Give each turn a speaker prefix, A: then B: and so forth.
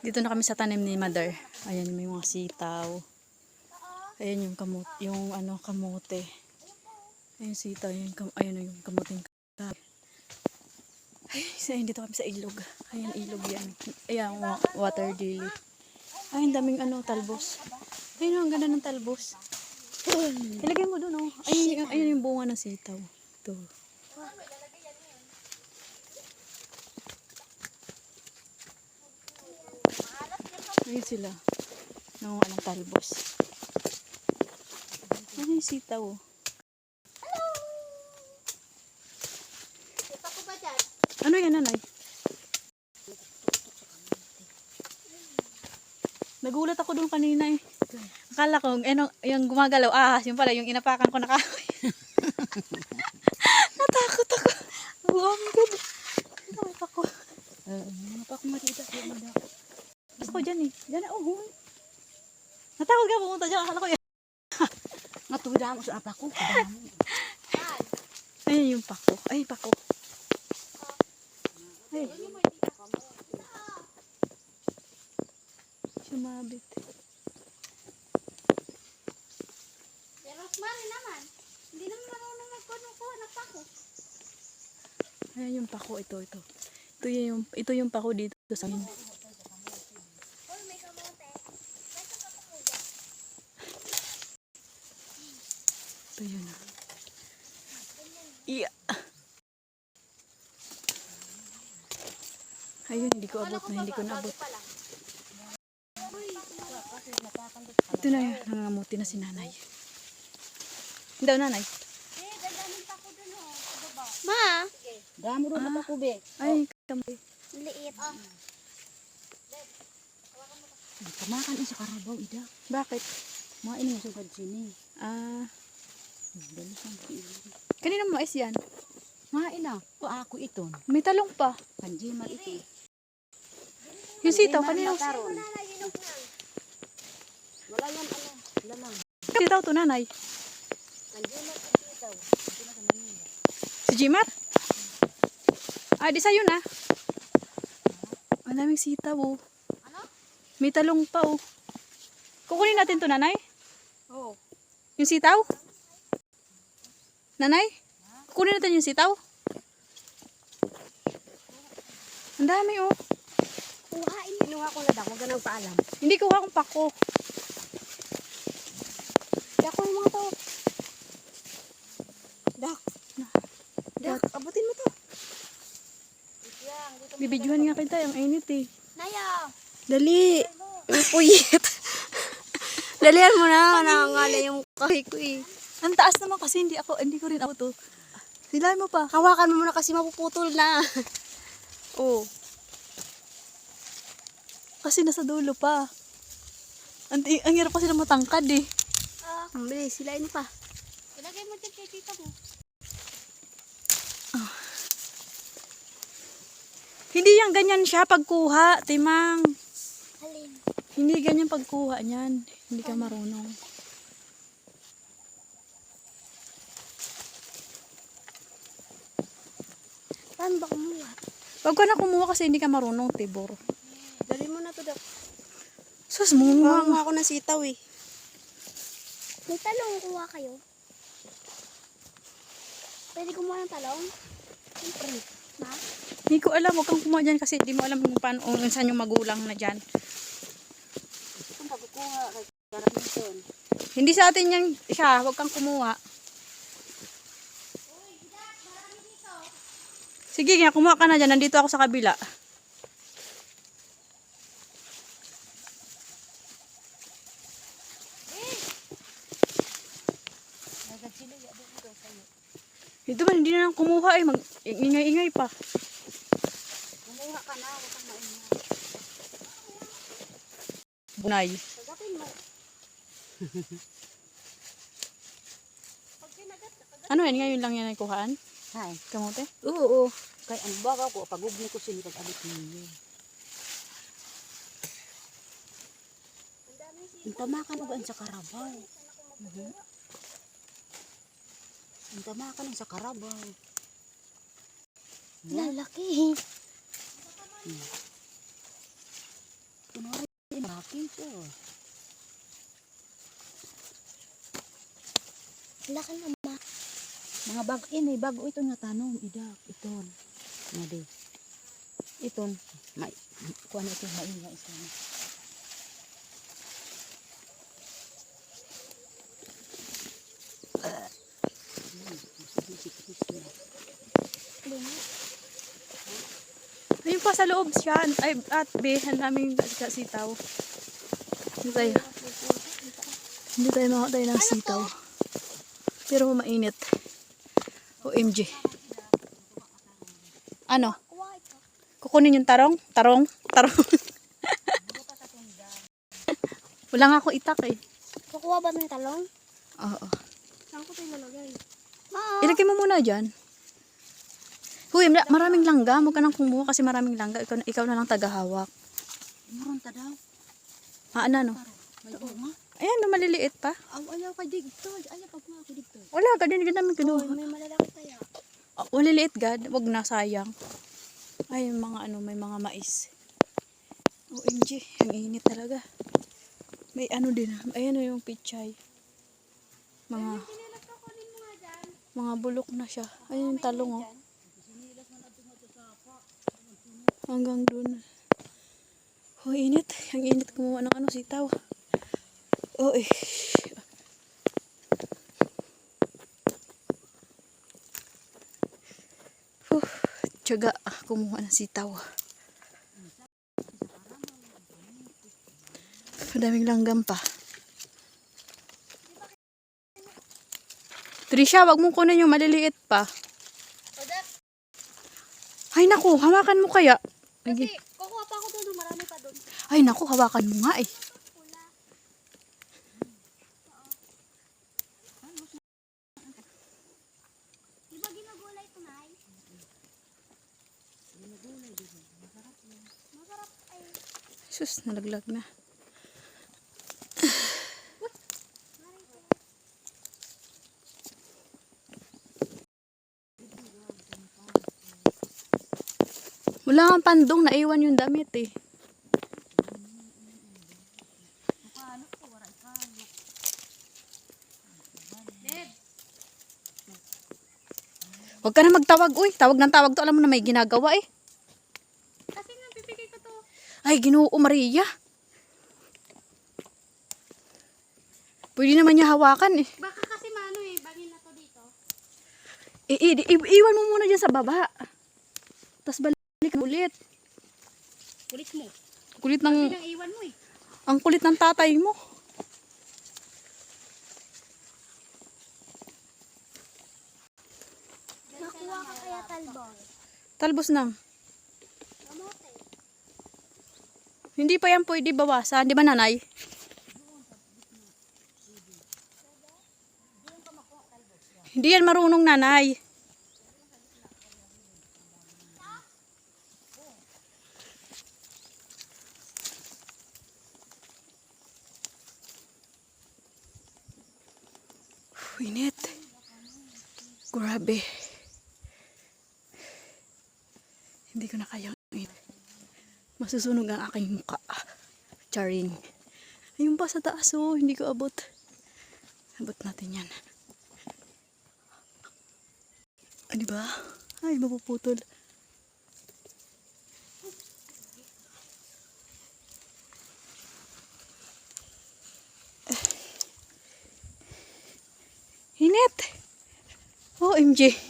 A: Dito na kami sa tanim ni Mother. Ayan may mga sitaw. Ayan yung kamot, yung ano kamote. Ayan sitaw, yung kam ayan yung kamuting kamote. Ay, sa dito kami sa ilog. Ayan ilog yan. Ayan wa- water lily. Ay, daming ano talbos. Ayun, ang ganda ng talbos. Ilagay mo doon, oh. Ayun, ayun yung bunga ng sitaw. Ito. Ayun sila. Nangunga ng talbos. Ano yung sitaw? oh?
B: Ito ko ba dyan?
A: Ano yan, nanay? Nagulat ako doon kanina eh. Akala ko, ano, yung gumagalaw, ahas, yung pala, yung inapakan ko na kahoy. Natakot ako. Oh my God. Natakot ako.
C: Ano pa akong matita sa mga
A: Ako dyan eh. Dyan na, oh. huy. Ka pumunta dyan. Akala ko yan.
C: Matuwid mo sa apa ko. kadamo.
A: Ayun yung pako. Ay, pako. Ay. Sumabit.
B: Si Rosemary naman. Hindi naman marunong magkuno-kuha ng pako.
A: Ayan yung pako. Ito, ito. Ito yung, ito yung pako dito sa amin.
B: Uy, may kamote. Basta ka pa kuya.
A: Ito yun ah. Iya. Ayun, hindi ko abot na, hindi ko naabot. Ito na yun, nangangamuti na si nanay. Daw nanay.
B: Eh, pa oh. Sa. Ma!
C: Damo ro na ko be.
A: Ay, kamote.
B: Liit. Ah.
C: Kamakan ni sa karabaw ida.
A: Bakit?
C: Main mo sugad sini.
A: Ah, Kanina mais yan.
C: Main na. Ko ako iton.
A: May talong pa.
C: Kanjima ito.
A: Yung sitaw, kanina.
B: Wala
C: yan ano. Lamang.
A: Sitaw to nanay.
C: Kanjima ito. Manila.
A: Si Jimar? Ah, di sa'yo na. Ang daming sitaw oh.
B: Ano?
A: May talong pa oh. Kukunin natin to nanay.
C: Oh.
A: Yung sitaw? Nanay? Kukunin natin yung sitaw? Ang dami oh.
B: Kuhain.
C: Kinuha ko na daw. Huwag ka nang paalam.
A: Hindi ko akong pako.
C: Dako yung mga to. Dak. Dak. Abutin mo to.
A: Bibidyohan nga kita, ang init eh.
B: Naya!
A: Dali.
C: Puyit. Dalihan mo na. Nakangala yung kahoy ko eh.
A: Ang taas naman kasi hindi ako, hindi ko rin ako to. Silahin mo pa.
C: Hawakan mo muna kasi mapuputol na.
A: Oh. Kasi nasa dulo pa. Ang, ang hirap kasi na matangkad eh.
B: Ah,
C: Ang bilis. Silain pa.
B: ilagay mo dyan kay tita mo.
A: Hindi yan ganyan siya pagkuha, timang.
B: Halin.
A: Hindi ganyan pagkuha niyan. Hindi ka marunong.
B: Saan ba kumuha?
A: Huwag ka na kumuha kasi hindi ka marunong, Tibor.
C: Dali mo na to, Dak.
A: Sus, munga.
C: Kuha ako ng sitaw eh.
B: May talong kuha kayo. Pwede kumuha ng talong? Siyempre. Ma?
A: Hindi ko alam, huwag kang kumuha dyan kasi hindi mo alam kung paano, kung saan yung magulang na dyan.
C: Kung pagkukuha kay Karamiton.
A: Hindi sa atin yan siya, huwag kang kumuha. Sige, nga, kumuha ka na dyan. Nandito ako sa kabila. Ito man, hindi na lang kumuha eh. Mag ingay-ingay pa.
C: Kumuha ka na. Huwag kang maingay.
A: Bunay.
C: Sagapin mo.
A: Ano yan? Ngayon lang yan ay kuhaan?
C: Hay.
A: Kamote?
C: Oo. Kay ang baga ko, pagubni ko sila pag-abot ninyo. Ang tamakan ugan sa karabaw. Mhm. Ang tamakan sa karabaw.
B: Lalaki.
D: Kunwari, inakin ko.
C: Na ma.
D: Mga bag ini, bago ito nga tanong, idak, iton. Nga di. Iton, may, kuha na ito, main nga isa na. Sikit-sikit na.
A: Ayun pa sa loob siya. Ay, at be, ang daming sitaw. Hindi tayo. Hindi mga tayo ng sitaw. Pero mainit. OMG. Ano? Kukunin yung tarong? Tarong? Tarong. Wala nga ako itak eh.
C: Kukuha ba ng talong?
A: Oo.
C: Saan ko tayo nalagay?
B: Oo.
A: Ilagay mo muna dyan. Huy, ma- maraming langga. Huwag ka nang kumuha kasi maraming langga. Ikaw, na- ikaw na lang tagahawak.
D: Meron ta daw.
A: Ah, ano, no?
D: May bunga.
A: Ayan, na maliliit pa.
D: Aw, ayaw kay digto. Ayaw pag mga kay digto.
A: Wala, ganyan ganyan namin kinuha.
C: May malalaki tayo.
A: Oh, maliliit gad. Wag na, sayang. Ay, yung mga ano, may mga mais. OMG, ang init talaga. May ano din. Ayan na yung pichay. Mga, mga bulok na siya. Ayun yung talong, oh. Hanggang dun. Oh, init. Ang init kumuha ng ano, sitaw. Eh. Huh, tiyaga kumuha ng sitaw. Madaming langgam pa. Trisha, wag mong kunin yung maliliit pa. Ay naku, hawakan mo kaya.
B: Kasi, kukuha pa ako doon. Marami pa doon.
A: Ay naku, hawakan mo nga eh.
B: Pula. Di ba ginagulay ito, Nay? Masarap ay.
A: Sus, nalaglag na. Wala kang pandong, naiwan yung damit eh. Huwag ka na magtawag, uy. Tawag ng tawag to. Alam mo na may ginagawa eh.
B: Kasi nga, pipigay ko to.
A: Ay, ginoo Maria. Pwede naman niya hawakan eh.
B: Baka kasi mano eh, bangin na to dito.
A: I, i- i- iwan mo muna dyan sa baba. Tapos balik ulit.
B: Kulit mo.
A: Kulit ng,
B: iwan mo eh.
A: ang kulit ng tatay mo.
B: Nakuha ka kaya talbong.
A: Talbos nang.
B: Kamote.
A: Hindi pa yan pwede bawasan. Di ba nanay? Hindi yan marunong nanay. Uf. Grabe. Hindi ko na kayang init. Masusunog ang aking muka. Charing. Ayun pa sa taas oh, hindi ko abot. Abot natin yan. Di ba? Ay, mapuputol. Init! OMG.